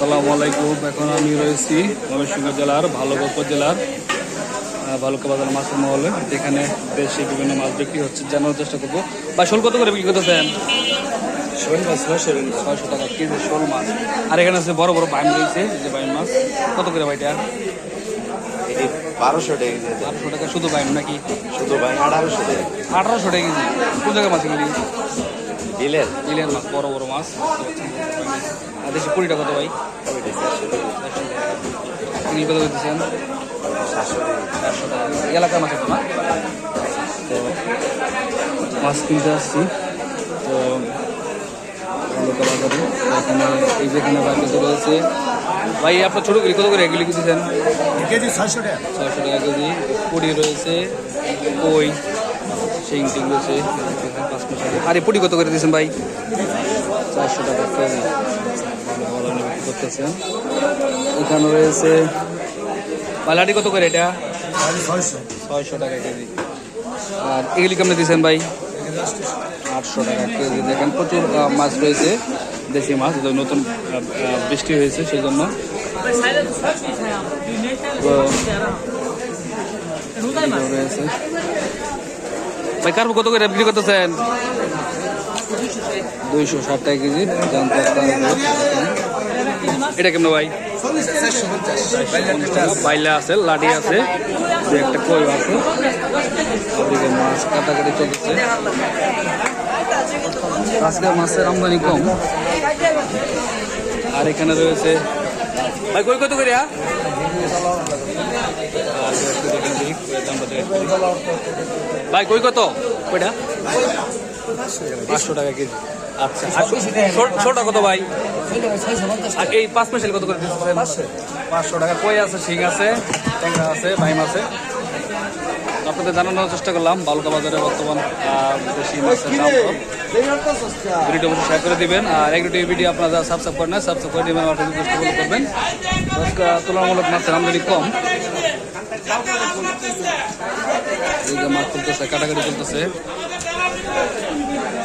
আসসালামু আলাইকুম। এখন আমি রয়েছি ময়মনসিংহ জেলার ভালুকা উপজেলার ভালুকা বাজার মাছের মহলে যেখানে দেশে বিভিন্ন মাছ বিক্রি হচ্ছে। জানার চেষ্টা করব। বা শোল কত করে বিক্রি করতেছেন? শোল মাছ শোল ছয়শো টাকা কেজি শোল মাছ। আর এখানে আছে বড় বড় বাইম রয়েছে যে বাইম মাছ। কত করে ভাইটা বারোশো টাকা কেজি। আটশো টাকা শুধু বাইম নাকি? শুধু ভাই আঠারোশো টাকা আঠারোশো টাকা কেজি। কোন জায়গায় মাছ দিলেন? ইলিয়ান মাছ বড় বড় মাছ। আর দেশে কুড়ি টাকা কত ভাই? আপনি কত দিচ্ছেন? এলাকার মাছ তো না? তো মাছ কিনতে আসছি। তো বাজারে এখানে এই যেখানে বাকিতে রয়েছে ভাই আপনার ছোটো গিরি কত করে এগুলি কিনতেছেন কেজি ছয়শো টাকা। ছয়শো টাকা কেজি। পুরি রয়েছে কই? শিং টিং রয়েছে। পাঁচ আর পুরি কত করে দিয়েছেন ভাই? চারশো টাকা করতেছেন। এখানে রয়েছে পালাটি কত করে এটা? ছয়শো। টাকা কেজি। আর এগুলি কেমন দিয়েছেন ভাই? আটশো টাকা কেজি। দেখেন প্রচুর মাছ রয়েছে দেশি মাছ নতুন বৃষ্টি হয়েছে সেই জন্য তো রয়েছে। ভাই কার্পু কত করে বিক্রি করতেছেন? দুইশো ষাট টাকা কেজি জানতে এটা কেমন ভাই? বাইলা আছে লাডি আছে দু একটা কই আছে। ওদিকে মাছ কাটাকাটি চলতেছে আজকে মাছের আমদানি কম। আর এখানে রয়েছে ভাই কই কত করে ভাই, কই কত? কইটা পাঁচশো টাকা কেজি। আচ্ছা কত ভাই? আর এই পাঁচ মাসের কত করে? পাঁচশো টাকা। কই আছে? শিং আছে, ট্যাংরা আছে বাইম আছে। আপনাদের জানানোর চেষ্টা করলাম, বালুকা বাজারে বর্তমান দেশি অবশ্যই শেয়ার করে দিবেন। আর ভিডিও আপনারা সাবস্ক্রাইব করেন সাবস্ক্রাইব করে দিবেন রিকোয়েস্ট ফলো করবেন। তুলনামূলক মাছের আমদানি কম। মাছ চলতেছে কাটাকাটি চলতেছে